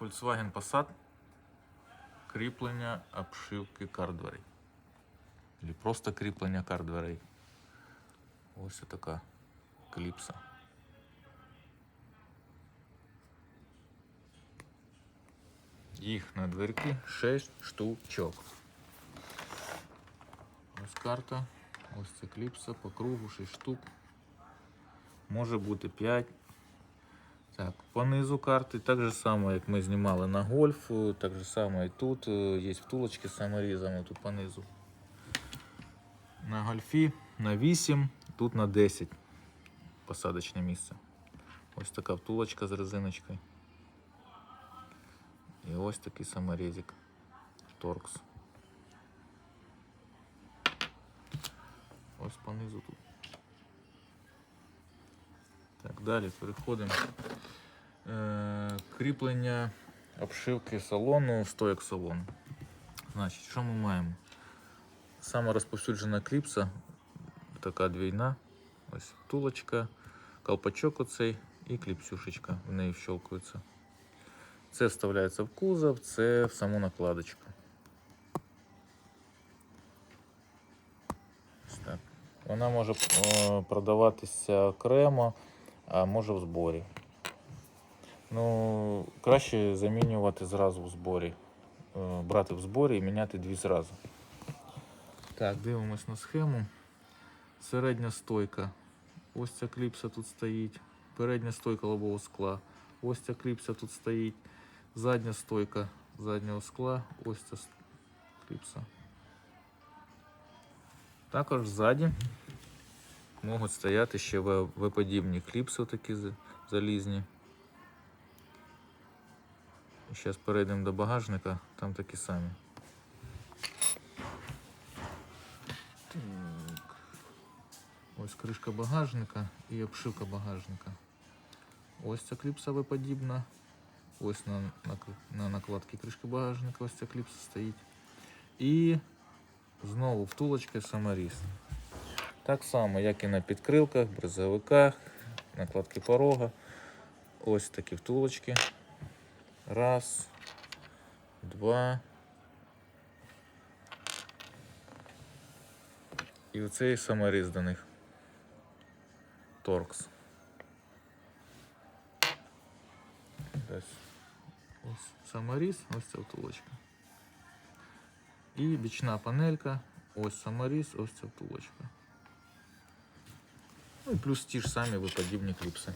Volkswagen Passat. Кріплення обшивки кардверей. Или просто кріплення кардверей. Ось така кліпса. Їх на дверки 6 штучок. Ось карта. Ось ця кліпса по кругу 6 штук. Може бути 5. Так, по низу карти так же само, як ми знімали на гольф, так же само і тут. е, Є втулочки з саморізами тут по низу. На гольфі на 8, тут на 10 посадочне місце. Ось така втулочка з резиночкою. І ось такий саморізик. Торкс. Ось понизу тут. Так, далі переходимо. Е, кріплення обшивки салону, стояк салону. Значить, що ми маємо? Сама розповсюджена кліпса, така двійна. Ось втулочка, колпачок оцей і кліпсюшечка в неї вщелкується. Це вставляється в кузов, це в саму накладочку. Ось так. Вона може е, продаватися окремо, а може в зборі. Ну, краще замінювати зразу в зборі. Е, Брати в зборі і міняти дві зразу. Так, дивимось на схему. Середня стойка. Ось ця кліпса тут стоїть. Передня стойка лобового скла. Ось ця кліпса тут стоїть. Задня стойка заднього скла. Ось ця кліпса. Також ззаді можуть стояти ще В-подібні кліпси такі залізні. Зараз перейдемо до багажника, там такі самі. Так. Ось кришка багажника і обшивка багажника. Ось ця кліпса В-подібна. Ось на, на, на накладці кришки багажника ось ця кліпса стоїть. І знову втулочка саморіз. Так само, як і на підкрилках, бризовиках, накладки порога. Ось такі втулочки. Раз, два. І оцей саморіз до. Торкс. Ось, ось саморіз, ось ця втулочка. І бічна панелька, ось саморіз, ось ця втулочка. Ну і плюс ті ж самі виподібні кліпси.